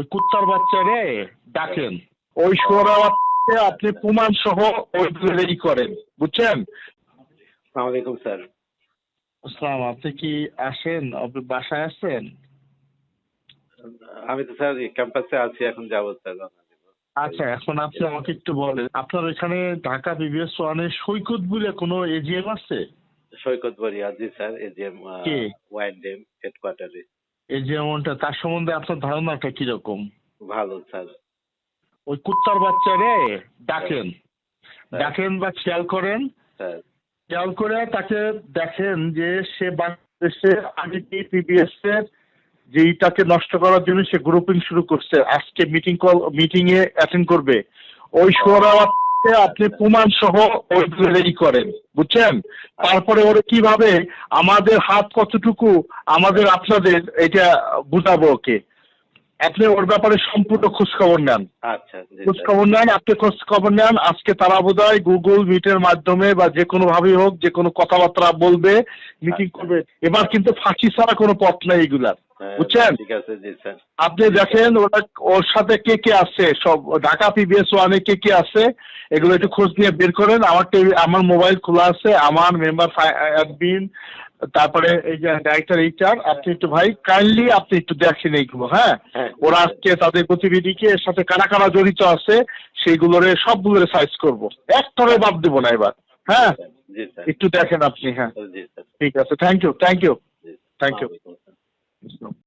ওই কুত্তার বাচ্চারে ডাকেন। ওই সোরা আপনি প্রমাণ সহ ওই রেডি করেন বুঝছেন? আলাইকুম স্যার। আসসালাম আপনি কি আসেন? আপনি বাসায় আসেন আমি তো স্যার ক্যাম্পাসে আছি এখন যাব স্যার। আচ্ছা এখন আপনি আমাকে একটু বলেন আপনার এখানে ঢাকা বিবিএস ওয়ানে সৈকত বলে কোনো এজিএম আছে? সৈকত বরিয়া জি স্যার এজিএম কে? ওয়াইন ডেম হেডকোয়ার্টারে। এজিএমটা তার সম্বন্ধে আপনার ধারণাটা কীরকম? ভালো স্যার। ওই কুত্তার বাচ্চা রে ডাকেন। ডাকেন বা খেয়াল করেন। খেয়াল করে তাকে দেখেন যে সে বাংলাদেশে আগে কি পিবিএস এর যেইটাকে নষ্ট করার জন্য সে গ্রুপিং শুরু করছে। আজকে মিটিং কল মিটিং এ অ্যাটেন্ড করবে। ওই সোহরাওয়াতকে আপনি প্রমাণ সহ ওই রেডি করেন বুঝছেন? তারপরে ওরা কীভাবে আমাদের হাত কতটুকু আমাদের আপনাদের এটা বুঝাবো ওকে। আপনি ওর ব্যাপারে সম্পূর্ণ খোঁজ খবর নেন। আচ্ছা খোঁজ খবর নেন আপনি খোঁজ খবর নেন। আজকে তারা বোধ হয় গুগল মিটের মাধ্যমে বা যে কোনো ভাবেই হোক যে কোনো কথাবার্তা বলবে মিটিং। করবে। এবার কিন্তু ফাঁকি ছাড়া কোনো পথ নাই এগুলার। হ্যাঁ, বুঝছেন? আপনি দেখেন ওরা ওর সাথে কে কে আছে? সব ঢাকা পিবিএস ওয়ানে কে কে আছে? এগুলো একটু খোঁজ নিয়ে বের করেন। আমার আমার মোবাইল খোলা আছে। আমার মেম্বার অ্যাডমিন তারপরে এই যে ডাইরেক্টর এইটার আপনি একটু ভাই কাইন্ডলি আপনি একটু দেখেন এইগুলো হ্যাঁ? হ্যাঁ। ওরা আজকে তাদের গতিবিধিকে এর সাথে কারা কারা জড়িত আছে সেইগুলোরে সবগুলোরে সাইজ করব। একটারে বাদ দেবো না এবার। হ্যাঁ? একটু দেখেন আপনি হ্যাঁ। ঠিক আছে thank you thank you thank Thank